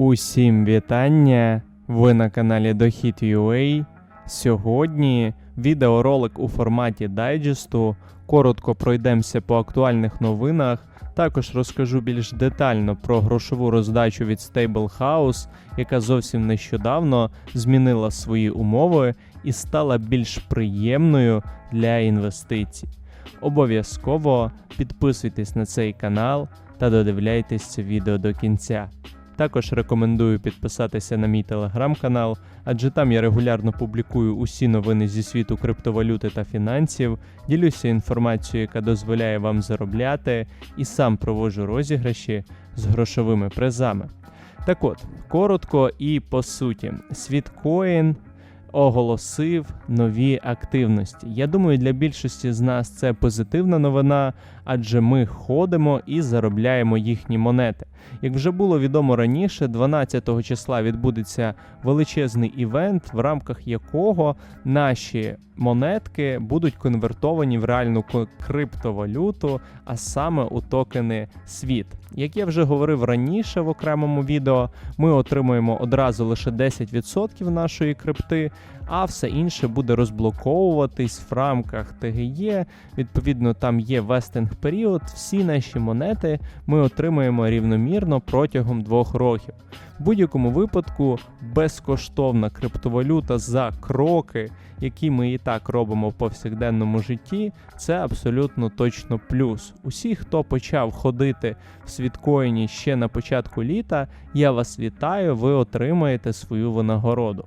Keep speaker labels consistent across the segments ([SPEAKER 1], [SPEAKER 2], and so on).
[SPEAKER 1] Усім вітання! Ви на каналі Дохід.ua. Сьогодні відеоролик у форматі дайджесту. Коротко пройдемося по актуальних новинах. Також розкажу більш детально про грошову роздачу від Stable House, яка зовсім нещодавно змінила свої умови і стала більш приємною для інвестицій. Обов'язково підписуйтесь на цей канал та додивляйтесь це відео до кінця. Також рекомендую підписатися на мій телеграм-канал, адже там я регулярно публікую усі новини зі світу криптовалюти та фінансів, ділюся інформацією, яка дозволяє вам заробляти, і сам проводжу розіграші з грошовими призами. Так от, коротко і по суті, Світкоін оголосив нові активності. Я думаю, для більшості з нас це позитивна новина, адже ми ходимо і заробляємо їхні монети. Як вже було відомо раніше, 12 числа відбудеться величезний івент, в рамках якого наші монетки будуть конвертовані в реальну криптовалюту, а саме у токени світ. Як я вже говорив раніше в окремому відео, ми отримуємо одразу лише 10% нашої крипти, а все інше буде розблоковуватись в рамках ТГЄ. Відповідно, там є вестинг період. Всі наші монети ми отримуємо рівномірно протягом двох років. В будь-якому випадку безкоштовна криптовалюта за кроки, які ми і так робимо в повсякденному житті, це абсолютно точно плюс. Усі, хто почав ходити в світкоїні ще на початку літа, я вас вітаю, ви отримаєте свою винагороду.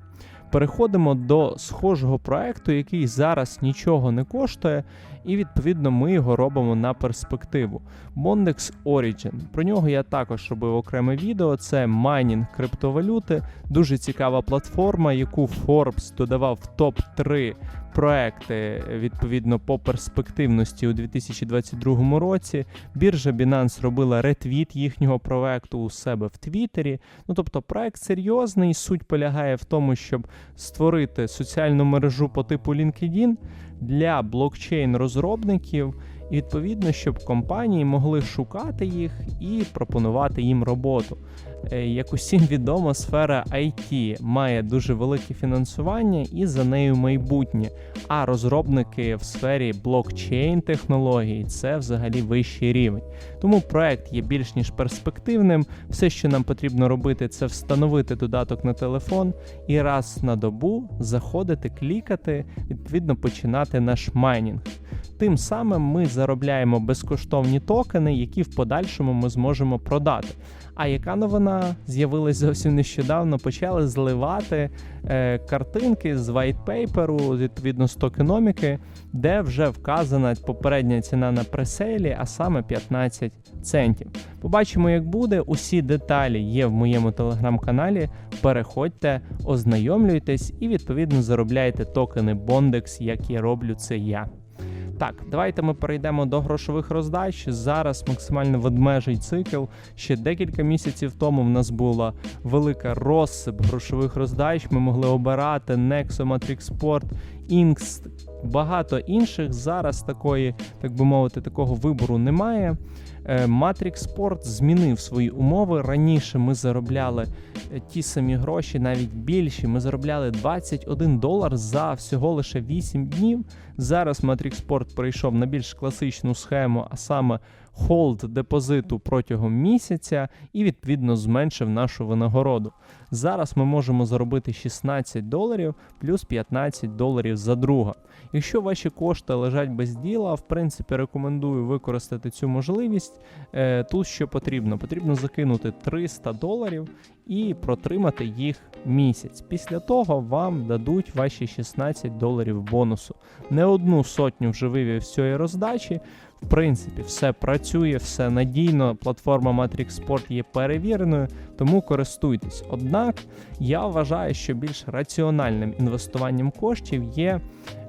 [SPEAKER 1] Переходимо до схожого проекту, який зараз нічого не коштує, і відповідно ми його робимо на перспективу. Bondex Origin. Про нього я також робив окреме відео. Це майнінг криптовалюти, дуже цікава платформа, яку Forbes додавав в топ 3 проекти відповідно по перспективності у 2022 році. Біржа Binance робила ретвіт їхнього проекту у себе в Твіттері. Ну тобто, проект серйозний. Суть полягає в тому, щоб створити соціальну мережу по типу LinkedIn для блокчейн-розробників. І відповідно, щоб компанії могли шукати їх і пропонувати їм роботу. Е, Як усім відомо, сфера IT має дуже велике фінансування і за нею майбутнє. А розробники в сфері блокчейн технологій це взагалі вищий рівень. Тому проект є більш ніж перспективним. Все, що нам потрібно робити, це встановити додаток на телефон і раз на добу заходити, клікати, відповідно починати наш майнінг. Тим самим ми заробляємо безкоштовні токени, які в подальшому ми зможемо продати. А яка новина з'явилась зовсім нещодавно? Почали зливати е, картинки з white відповідно з токеноміки, де вже вказана попередня ціна на пресейлі, а саме 15 центів. Побачимо, як буде. Усі деталі є в моєму телеграм-каналі. Переходьте, ознайомлюйтесь і відповідно заробляйте токени Bondex, як я роблю це я. Так, давайте ми перейдемо до грошових роздач. Зараз максимально ведмежий цикл. Ще декілька місяців тому в нас була велика розсип грошових роздач. Ми могли обирати Nexo, Matrix Sport, Inks, багато інших. Зараз такої, так би мовити, такого вибору немає. Е, Matrix Sport змінив свої умови. Раніше ми заробляли е, ті самі гроші, навіть більші. Ми заробляли 21 долар за всього лише 8 днів. Зараз Matrix Sport перейшов на більш класичну схему, а саме холд депозиту протягом місяця і відповідно зменшив нашу винагороду. Зараз ми можемо заробити 16 доларів плюс 15 доларів за друга. Якщо ваші кошти лежать без діла, в принципі, рекомендую використати цю можливість. Е, Тут що потрібно? Потрібно закинути 300 доларів і протримати їх місяць. Після того вам дадуть ваші 16 доларів бонусу. Не одну сотню вже вивів з цієї роздачі. В принципі, все працює, все надійно. Платформа Matrix Sport є перевіреною, тому користуйтесь. Однак я вважаю, що більш раціональним інвестуванням коштів є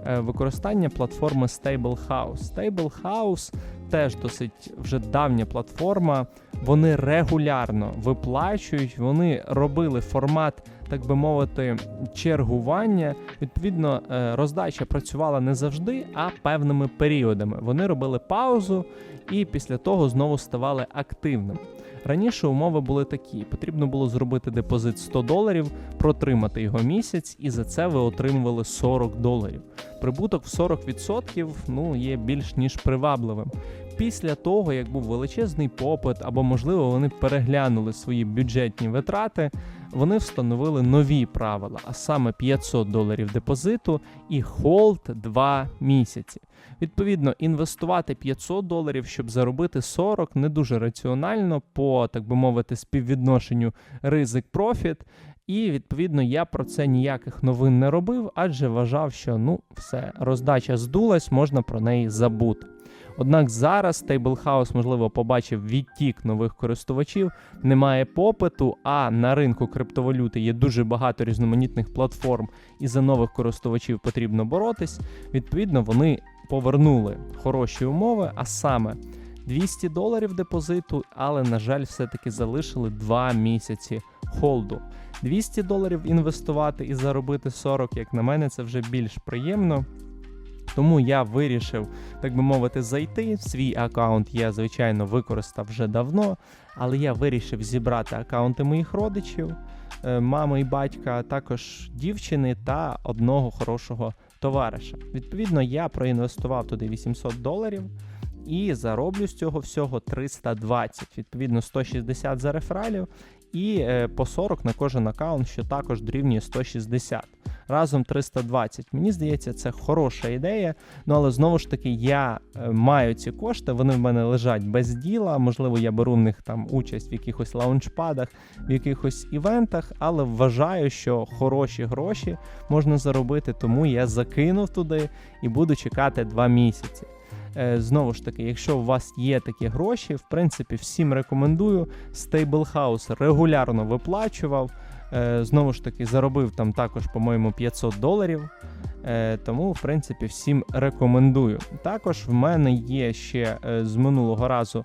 [SPEAKER 1] е, використання платформи Stable House. Stable House теж досить вже давня платформа. Вони регулярно виплачують, вони робили формат, так би мовити, чергування. Відповідно, е, роздача працювала не завжди, а певними періодами. Вони робили паузу і після того знову ставали активними. Раніше умови були такі: потрібно було зробити депозит 100 доларів, протримати його місяць, і за це ви отримували 40 доларів. Прибуток в 40% ну, є більш ніж привабливим. Після того, як був величезний попит, або, можливо, вони переглянули свої бюджетні витрати, вони встановили нові правила, а саме 500 доларів депозиту і холд 2 місяці. Відповідно, інвестувати 500 доларів, щоб заробити 40, не дуже раціонально по, так би мовити, співвідношенню ризик-профіт. І відповідно я про це ніяких новин не робив, адже вважав, що ну все, роздача здулась, можна про неї забути. Однак зараз Stable можливо, побачив відтік нових користувачів, немає попиту, а на ринку криптовалюти є дуже багато різноманітних платформ, і за нових користувачів потрібно боротись. Відповідно, вони повернули хороші умови, а саме 200 доларів депозиту, але, на жаль, все-таки залишили 2 місяці холду. 200 доларів інвестувати і заробити 40, як на мене, це вже більш приємно. Тому я вирішив, так би мовити, зайти. Свій аккаунт я, звичайно, використав вже давно, але я вирішив зібрати аккаунти моїх родичів, е, мами і батька, а також дівчини та одного хорошого товариша. Відповідно, я проінвестував туди 800 доларів. І зароблю з цього всього 320, відповідно 160 за рефералів, і е, по 40 на кожен аккаунт, що також дорівнює 160. Разом 320. Мені здається, це хороша ідея. Ну але знову ж таки, я е, маю ці кошти, вони в мене лежать без діла. Можливо, я беру в них там участь в якихось лаунчпадах, в якихось івентах, але вважаю, що хороші гроші можна заробити, тому я закинув туди і буду чекати 2 місяці. Е, Знову ж таки, якщо у вас є такі гроші, в принципі, всім рекомендую. Stable регулярно виплачував. Е, Знову ж таки, заробив там також, по-моєму, 500 доларів. Е, Тому, в принципі, всім рекомендую. Також в мене є ще е, з минулого разу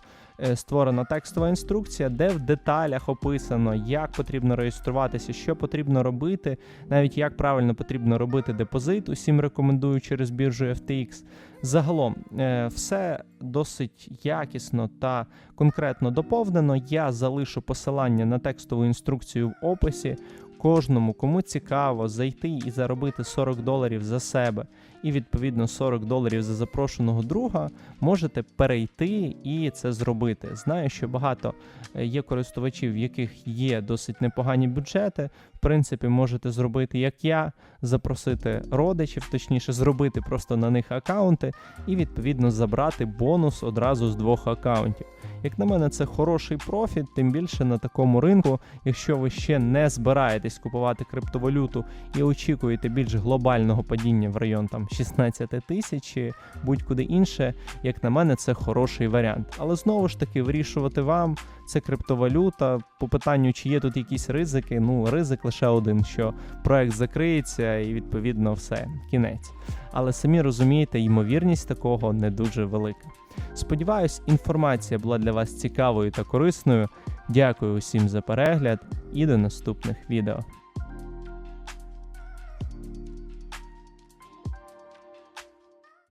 [SPEAKER 1] створена текстова інструкція, де в деталях описано, як потрібно реєструватися, що потрібно робити, навіть як правильно потрібно робити депозит. Усім рекомендую через біржу FTX. Загалом, е, все досить якісно та конкретно доповнено. Я залишу посилання на текстову інструкцію в описі. Кожному, кому цікаво зайти і заробити 40 доларів за себе, і відповідно 40 доларів за запрошеного друга, можете перейти і це зробити. Знаю, що багато е, є користувачів, в яких є досить непогані бюджети. Принципі, можете зробити як я, запросити родичів, точніше, зробити просто на них аккаунти і відповідно забрати бонус одразу з двох аккаунтів. Як на мене, це хороший профіт, тим більше на такому ринку, якщо ви ще не збираєтесь купувати криптовалюту і очікуєте більш глобального падіння в район там 16 тисяч будь-куди інше, як на мене, це хороший варіант. Але знову ж таки вирішувати вам це криптовалюта. По питанню, чи є тут якісь ризики, ну ризик лише один, що проект закриється і відповідно все, кінець. Але самі розумієте, ймовірність такого не дуже велика. Сподіваюсь, інформація була для вас цікавою та корисною. Дякую усім за перегляд і до наступних відео.